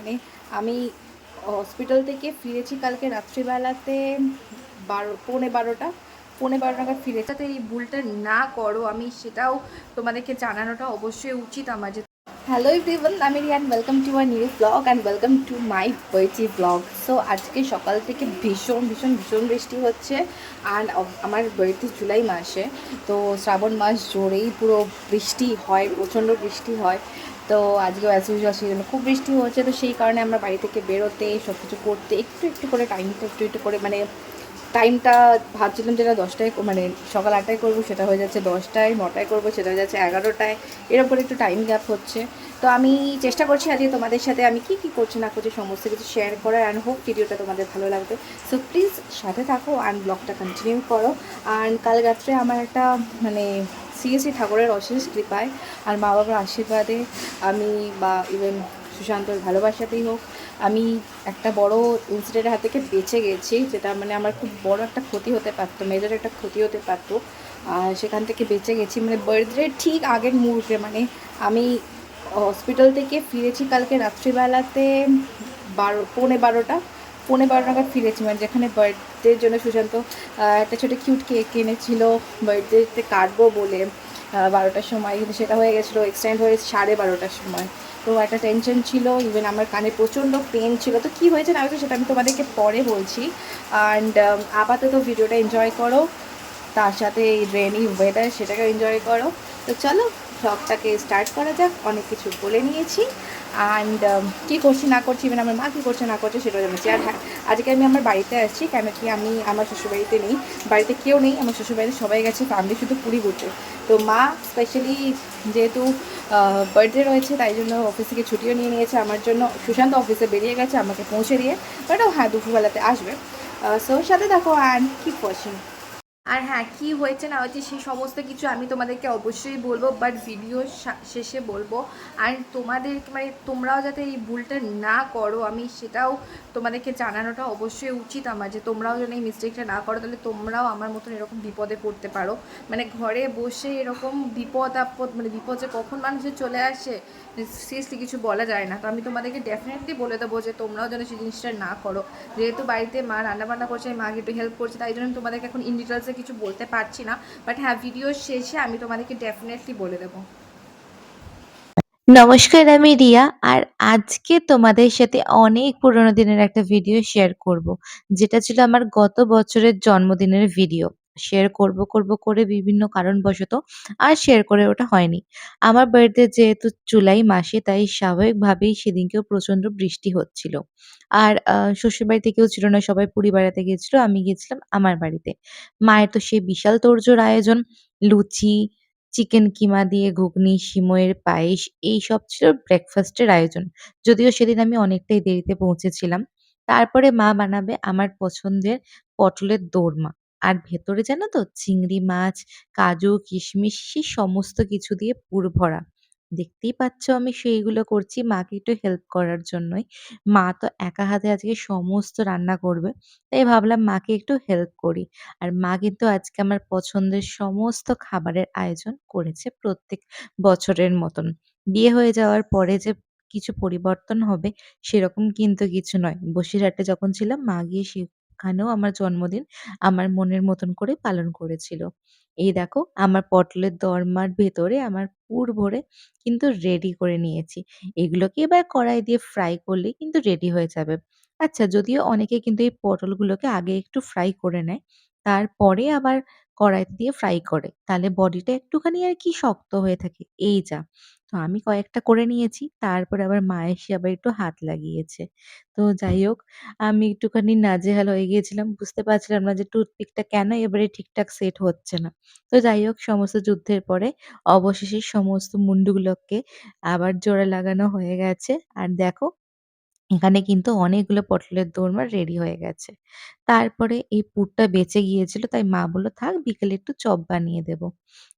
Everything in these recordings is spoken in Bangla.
মানে আমি হসপিটাল থেকে ফিরেছি কালকে রাত্রিবেলাতে বারো, পৌনে বারোটা। পৌনে বারো নাগাদ ফিরেছি যাতে এই ভুলটা না করো, আমি সেটাও তোমাদেরকে জানানোটা অবশ্যই উচিত আমার যে হ্যালো এভরিওয়ান আমি Riyan welcome to our new vlog and welcome to my Boinchi blog so আজকে সকাল থেকে ভীষণ ভীষণ ভীষণ বৃষ্টি হচ্ছে আর আমার বাড়িতে জুলাই মাসে। তো শ্রাবণ মাস জোরেই পুরো বৃষ্টি হয়, প্রচণ্ড বৃষ্টি হয়। তো আজকে অ্যাজ ইউজুয়াল জন্য খুব বৃষ্টি হচ্ছে তো সেই কারণে আমরা বাড়ি থেকে বেরোতে সব কিছু করতে একটু একটু করে টাইমটা একটু একটু করে মানে টাইমটা ভাবছিলাম যেটা দশটায় মানে সকাল আটটায় করব সেটা হয়ে যাচ্ছে দশটায়, নটায় করব সেটা হয়ে যাচ্ছে এগারোটায়, এরকম করে একটু টাইম গ্যাপ হচ্ছে। তো আমি চেষ্টা করছি আজকে তোমাদের সাথে আমি কি কি করছি না করছি সমস্ত কিছু শেয়ার করার অ্যান্ড হোপ ভিডিওটা তোমাদের ভালো লাগবে। সো প্লিজ সাথে থাকো অ্যান্ড ব্লগটা কন্টিনিউ করো। অ্যান্ড কাল রাত্রে আমার একটা মানে শ্রী ঠাকুরের অশেষ কৃপায়, আর মা বাবার আশীর্বাদে আমি বা ইভেন সুশান্তর ভালোবাসাতেই হোক, আমি একটা বড় ইনসিডেন্টের হাত থেকে বেঁচে গেছি, যেটা মানে আমার খুব বড় একটা ক্ষতি হতে পারতো মেজর একটা ক্ষতি হতে পারতো। আর সেখান থেকে বেঁচে গেছি মানে বার্থডে ঠিক আগের মুহূর্তে মানে আমি হসপিটাল থেকে ফিরেছি কালকে রাত্রিবেলাতে বারো, পৌনে বারোটা। পৌনে বারো নাগাদ ফিরেছি মানে যেখানে বার্থডের জন্য সুশান্ত একটা ছোটো কিউট কেক কিনেছিল বার্থডেতে কাটবো বলে বারোটার সময়, কিন্তু সেটা হয়ে গেছিল এক্সটেন্ড হয়ে সাড়ে বারোটার সময়। তো একটা টেনশন ছিল ইভেন আমার কানে প্রচণ্ড পেন ছিল। তো কী হয়েছে না সেটা আমি তোমাদেরকে পরে বলছি। অ্যান্ড আপাতত ভিডিওটা এনজয় করো, তার সাথে এই রেনি ওয়েদার সেটাকে এনজয় করো। তো চলো ব্লগটাকে স্টার্ট করা যাক, অনেক কিছু বলে নিয়েছি। অ্যান্ড কী করছি, না করছি ইভেন আমার মা কী করছে, না করছে সেটা জানাচ্ছি। আর হ্যাঁ আজকে আমি আমার বাড়িতে আসছি, কেন কি আমি আমার শ্বশুরবাড়িতে নেই, বাড়িতে কেউ নেই, আমার শ্বশুরবাড়িতে সবাই গেছে ফ্যামিলি শুধু পুরী ঘুরছে তো মা স্পেশালি যেহেতু বার্থডে রয়েছে, তাই জন্য অফিস থেকে ছুটিও নিয়ে নিয়েছে, আমার জন্য সুশান্ত অফিসে বেরিয়ে গেছে, আমাকে পৌঁছে দিয়ে বাট হ্যাঁ দুপুরবেলাতে আসবে। সো সাথে দেখো অ্যান্ড কিপ ওয়াচিং আর হ্যাঁ কি হয়েছে না হয়েছে সেই সমস্ত কিছু আমি তোমাদেরকে অবশ্যই বলব বাট ভিডিও শেষে বলব। আর তোমাদের মানে তোমরাও যাতে এই ভুলটা না করো, আমি সেটাও তোমাদেরকে জানানোটা অবশ্যই উচিত আমার, যে তোমরাও যেন এই মিস্টেকটা না করো, তাহলে তোমরাও আমার মতন এরকম বিপদে পড়তে পারো। মানে ঘরে বসে এরকম বিপদ আপদ মানে বিপদ যে কখন মানুষের চলে আসে সিরিয়াসলি কিছু বলা যায় না। তো আমি তোমাদেরকে ডেফিনেটলি বলে দেবো যে তোমরাও যেন সেই জিনিসটা না করো। যেহেতু বাড়িতে মা রান্নাবান্না করছে মাকে একটু হেল্প করছে, তাই জন্য তোমাদেরকে এখন ইন ডিটেলসে কিছু বলতে পারছি না বাট হ্যাঁ ভিডিও শেষে আমি তোমাদেরকে ডেফিনেটলি বলে দেবো। নমস্কার, আমি রিয়া, আর আজকে তোমাদের সাথে অনেক পুরোনো দিনের একটা ভিডিও শেয়ার করব, যেটা ছিল আমার গত বছরের জন্মদিনের ভিডিও শেয়ার করব করব করে বিভিন্ন কারণবশত আর শেয়ার করে ওটা হয়নি আমার বাড়িতে যেহেতু জুলাই মাসে তাই স্বাভাবিকভাবেই সেদিনকেও প্রচণ্ড বৃষ্টি হচ্ছিল আর আহ, শ্বশুর বাড়িতে কেউ ছিল না সবাই পুরী বেড়াতে গিয়েছিল আমি গিয়েছিলাম আমার বাড়িতে মায়ের তো সেই বিশাল তোড়জোড় আয়োজন লুচি চিকেন কিমা দিয়ে ঘুগনি, সিমইয়ের পায়েস এইসব ছিল ব্রেকফাস্টের আয়োজন। যদিও সেদিন আমি অনেকটাই দেরিতে পৌঁছেছিলাম। তারপরে মা বানাবে আমার পছন্দের পটলের দোরমা। আর ভেতরে জানো তো চিংড়ি মাছ, কাজু, কিশমিশ সে সমস্ত কিছু দিয়ে পুর ভরা। দেখতেই পাচ্ছ আমি সেইগুলো করছি মাকে একটু হেল্প করার জন্যই। মা তো একা হাতে আজকে সমস্ত রান্না করবে। তাই ভাবলাম মাকে একটু হেল্প করি। আর মা কিন্তু আজকে আমার পছন্দের সমস্ত খাবারের আয়োজন করেছে প্রত্যেক বছরের মতন। বিয়ে হয়ে যাওয়ার পরে যে কিছু পরিবর্তন হবে সেরকম কিন্তু কিছু নয়। বসিরহাটে যখন ছিলাম মা গিয়ে সেখানেও আমার জন্মদিন আমার মনের মতন করে পালন করেছিল। এই দেখো, আমার পটলের দরমার ভেতরে আমার পুর ভরে কিন্তু রেডি করে নিয়েছি। এগুলোকে এবার কড়াই দিয়ে ফ্রাই করলেই কিন্তু রেডি হয়ে যাবে। আচ্ছা যদিও অনেকে কিন্তু এই পটলগুলোকে আগে একটু ফ্রাই করে নেয়। তারপরে আবার কড়াইতে দিয়ে ফ্রাই করে। তাহলে বডিটা একটুখানি আর কি শক্ত হয়ে থাকে। এই যা। তো আমি কয়েকটা করে নিয়েছি। তারপরে আবার মা এসে আবার একটু হাত লাগিয়েছে। তো যাই হোক, আমি একটুখানি নাজেহাল হয়ে গিয়েছিলাম। বুঝতে পারছিলাম না যে টুথপিকটা কেন এবারে ঠিকঠাক সেট হচ্ছে না। তো যাই হোক, সমস্ত যুদ্ধের পরে অবশেষে সমস্ত মুন্ডুগুলোকে আবার জোড়া লাগানো হয়ে গেছে। আর দেখো, এখানে কিন্তু অনেকগুলো পটলের দোরমা রেডি হয়ে গেছে। তারপরে এই পুরটা বেঁচে গিয়েছিল, তাই মা বলল, "থাক, বিকেলে একটু চপ বানিয়ে দেব।"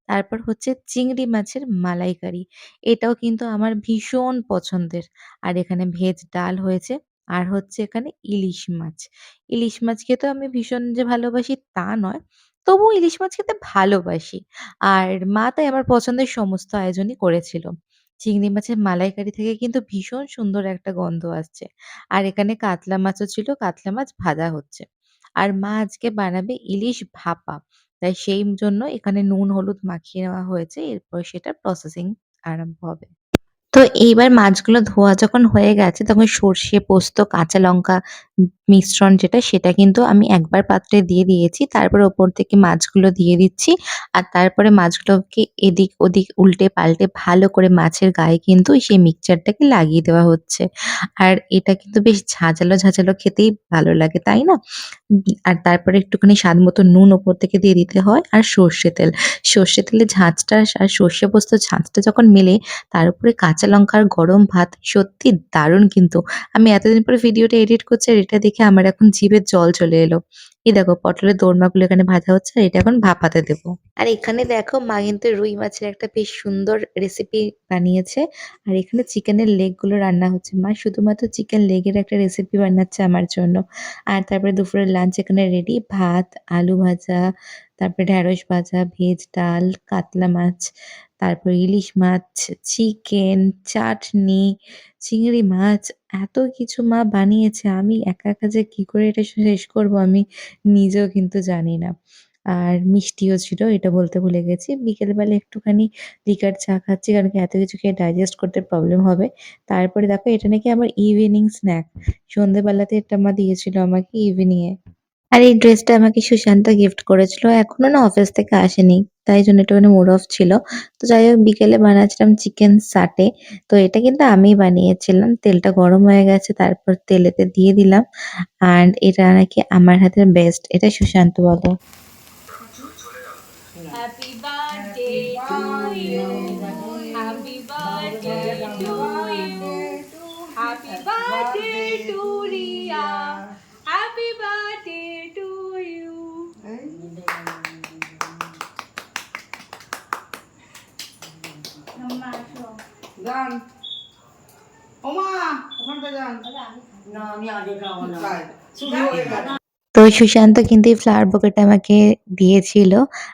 তারপর হচ্ছে চিংড়ি মাছের মালাইকারি। এটাও কিন্তু আমার ভীষণ পছন্দের। আর এখানে ভেজ ডাল হয়েছে। আর হচ্ছে এখানে ইলিশ মাছ। ইলিশ মাছ খেতেও আমি ভীষণ যে ভালোবাসি তা নয়। তবুও ইলিশ মাছ খেতে ভালোবাসি। আর মা তাই আমার পছন্দের সমস্ত আয়োজনই করেছিল। চিংড়ি মাছের মালাইকারি থেকে কিন্তু ভীষণ সুন্দর একটা গন্ধ আসছে। আর এখানে কাতলা মাছও ছিল, কাতলা মাছ ভাজা হচ্ছে। আর মা আজকে বানাবে ইলিশ ভাপা। তাই সেই জন্য এখানে নুন হলুদ মাখিয়ে নেওয়া হয়েছে। এরপর সেটা প্রসেসিং আরম্ভ হবে। তো এইবার মাছগুলো ধোয়া যখন হয়ে গেছে তখন সর্ষে, পোস্ত, কাঁচা লঙ্কা মিশ্রণ যেটা সেটা কিন্তু আমি একবার পাত্রে দিয়ে দিয়েছি। তারপর ওপর থেকে মাছগুলো দিয়ে দিচ্ছি। আর তারপরে মাছগুলোকে এদিক ওদিক উল্টে পাল্টে ভালো করে মাছের গায়ে কিন্তু সেই মিক্সচারটাকে লাগিয়ে দেওয়া হচ্ছে। আর এটা কিন্তু বেশ ঝাঁঝালো, ঝাঁঝালো খেতেই ভালো লাগে, তাই না? আর তারপরে একটুখানি স্বাদ মতো নুন ওপর থেকে দিয়ে দিতে হয় আর সর্ষে তেল। সর্ষে তেলের ঝাঁঝটা আর সর্ষে পোস্তর ঝাঁঝটা যখন মেলে তার উপরে কাঁচা লঙ্কা আর গরম ভাত সত্যি দারুণ কিন্তু। আমি এতদিন পরে ভিডিওটা এডিট করছি এটা দেখে আমার এখন জিভে জল চলে এলো। এই দেখো পটলের দোরমাগুলো এখানে ভাজা হচ্ছে আর এটা এখন ভাপাতে দেবো। আর এখানে দেখো মা কিন্তু রুই মাছের একটা বেশ সুন্দর রেসিপি বানিয়েছে। আর এখানে চিকেনের লেগগুলো রান্না হচ্ছে। মা শুধুমাত্র চিকেন লেগের একটা রেসিপি বানাচ্ছে আমার জন্য। আর তারপরে দুপুরের লাঞ্চ এখানে রেডি। ভাত, আলু ভাজা, তারপরে ঢেঁড়স ভাজা, ভেজ ডাল, কাতলা মাছ, তারপর ইলিশ মাছ, চিকেন, চাটনি, চিংড়ি মাছ এত কিছু মা বানিয়েছে। আমি একা, একা যে কি করে এটা শেষ করব আমি নিজেও কিন্তু জানি না। আর মিষ্টিও ছিল এটা বলতে ভুলে গেছি। বিকেলবেলা একটুখানি লিকার চা খাচ্ছি কারণ কি এত কিছু খেয়ে ডাইজেস্ট করতে প্রবলেম হবে। তারপরে দেখো এটা নাকি আমার ইভিনিং স্ন্যাক। সন্ধ্যেবেলাতে এটা মা দিয়েছিল আমাকে ইভনিং এ। আর এই ড্রেসটা আমাকে সুশান্ত গিফট করেছিল। এখনও না অফিস থেকে আসেনি। তাই জন্য একটুখানি মুড অফ ছিল। তো যাই হোক, বিকেলে বানাচ্ছিলাম চিকেন সাটে। তো এটা কিন্তু আমিই বানিয়েছিলাম। তেলটা গরম হয়ে গেছে, তারপর তেলেতে দিয়ে দিলাম। অ্যান্ড এটা নাকি আমার হাতের বেস্ট। এটা সুশান্ত বলো। যান ওমা ওখানটা যান না আমি আগে খাব না শুরু হয়ে গেছে। তো সুশান্ত কিন্তু এই ফ্লাওয়ার বুকেটা আমাকে দিয়েছিল।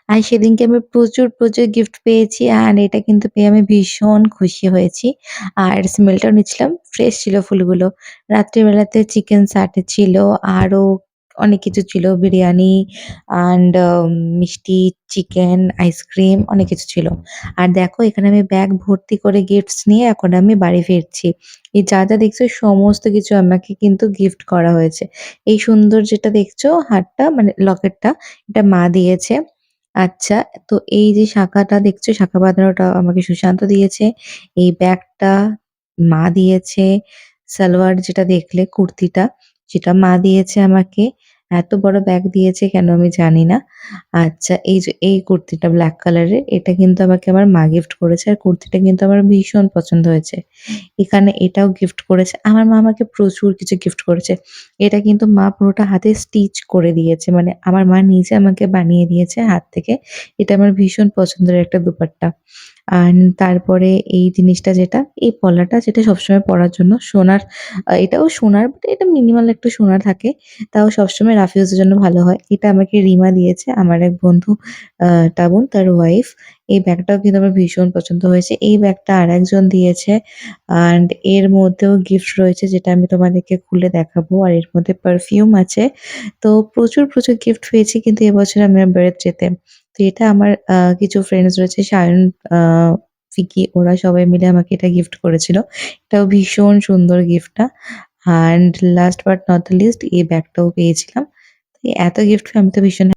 আর সেদিনকে আমি প্রচুর, প্রচুর গিফট পেয়েছি। আর এটা কিন্তু পেয়ে আমি ভীষণ খুশি হয়েছি। আর স্মেলটাও নিচ্ছিলাম। ফ্রেশ ছিল ফুলগুলো। রাত্রিবেলাতে চিকেন সাটে ছিল। আরও অনেক কিছু ছিল। বিরিয়ানি অ্যান্ড মিষ্টি, চিকেন, আইসক্রিম অনেক কিছু ছিল। আর দেখো এখানে আমি ব্যাগ ভর্তি করে গিফটস নিয়ে এখন আমি বাড়ি ফিরছি। এই যা, যা দেখছ সমস্ত কিছু আমাকে কিন্তু গিফট করা হয়েছে। এই সুন্দর যেটা দেখছ হারটা মানে লকেটটা এটা মা দিয়েছে। আচ্ছা তো এই যে শাঁখাটা দেখছ শাঁখা বাঁধানোটা আমাকে সুশান্ত দিয়েছে। এই ব্যাগটা মা দিয়েছে। সালোয়ার যেটা দেখলে কুর্তিটা সেটা মা দিয়েছে আমাকে। এত বড় ব্যাগ দিয়েছে কেন আমি জানি না। আচ্ছা এই যে, এই কুর্তিটা ব্ল্যাক কালারের এটা কিন্তু আমাকে আমার মা গিফট করেছে। আর কুর্তিটা কিন্তু আমার ভীষণ পছন্দ হয়েছে। এখানে এটাও গিফট করেছে। আমার মা আমাকে প্রচুর কিছু গিফট করেছে। এটা কিন্তু মা পুরোটা হাতে স্টিচ করে দিয়েছে। মানে আমার মা নিজে আমাকে বানিয়ে দিয়েছে হাত থেকে। এটা আমার ভীষণ পছন্দের একটা দুপাট্টা। অ্যান্ড তারপরে এই জিনিসটা যেটা এই পলাটা যেটা সবসময় পরার জন্য সোনার এটাও সোনার বাট এটা মিনিমাল একটু সোনা থাকে। তাও সবসময় রাফ ইউজ জন্য ভালো হয়। এটা আমাকে রিমা দিয়েছে। আমার এক বন্ধু টাবুন তার ওয়াইফ। এই ব্যাগটাও কিন্তু আমার ভীষণ পছন্দ হয়েছে। এই ব্যাগটা আর একজন দিয়েছে। অ্যান্ড এর মধ্যেও গিফট রয়েছে যেটা আমি তোমাদেরকে খুলে দেখাবো। আর এর মধ্যে পারফিউম আছে। তো প্রচুর, প্রচুর গিফট পেয়েছি কিন্তু এবছর আমি বার্থডে তে। তো এটা আমার কিছু ফ্রেন্ডস রয়েছে সায়ন, ফিকি ওরা সবাই মিলে আমাকে এটা গিফট করেছিল। এটাও ভীষণ সুন্দর গিফটটা। And last but not the least এই ব্যাগটাও পেয়েছিলাম। এত গিফট আমি তো ভীষণ